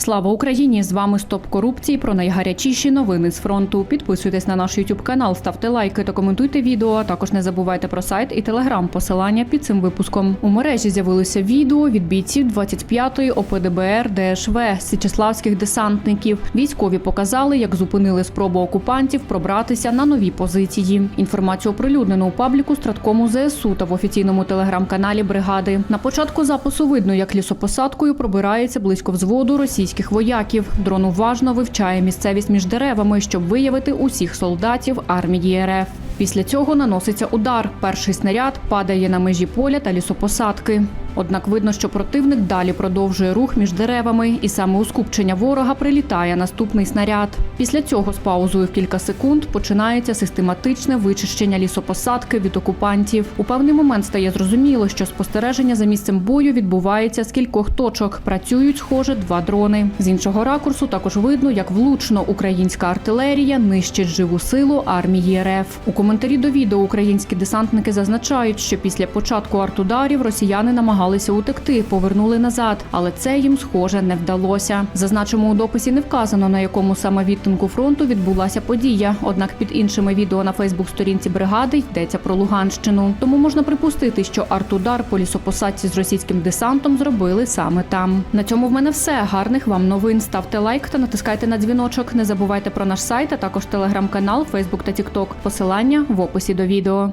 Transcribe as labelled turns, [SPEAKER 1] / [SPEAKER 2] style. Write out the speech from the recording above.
[SPEAKER 1] Слава Україні! З вами Стоп корупції про найгарячіші новини з фронту. Підписуйтесь на наш YouTube канал, ставте лайки та коментуйте відео. А також не забувайте про сайт і телеграм. Посилання під цим випуском. У мережі з'явилося відео від бійців 25-ї ОПДБР ДШВ Січеславських десантників. Військові показали, як зупинили спробу окупантів пробратися на нові позиції. Інформацію оприлюднено у пабліку Страткому ЗСУ та в офіційному телеграм-каналі бригади. На початку запису видно, як лісопосадкою пробирається близько взводу російських вояків. Дрон уважно вивчає місцевість між деревами, щоб виявити усіх солдатів армії РФ. Після цього наноситься удар. Перший снаряд падає на межі поля та лісопосадки. Однак видно, що противник далі продовжує рух між деревами, і саме у скупчення ворога прилітає наступний снаряд. Після цього з паузою в кілька секунд починається систематичне вичищення лісопосадки від окупантів. У певний момент стає зрозуміло, що спостереження за місцем бою відбувається з кількох точок. Працюють, схоже, два дрони. З іншого ракурсу також видно, як влучно українська артилерія нищить живу силу армії РФ. У коментарі до відео українські десантники зазначають, що після початку артударів росіяни намагалися утекти, повернули назад, але це їм схоже не вдалося. Зазначимо у дописі не вказано на якому саме відтинку фронту відбулася подія. Однак під іншими відео на Фейсбук-сторінці бригади йдеться про Луганщину. Тому можна припустити, що артудар по лісопосадці з російським десантом зробили саме там. На цьому в мене все. Гарних вам новин. Ставте лайк та натискайте на дзвіночок. Не забувайте про наш сайт, а також телеграм-канал, Фейсбук та Тікток. Посилання в описі до відео.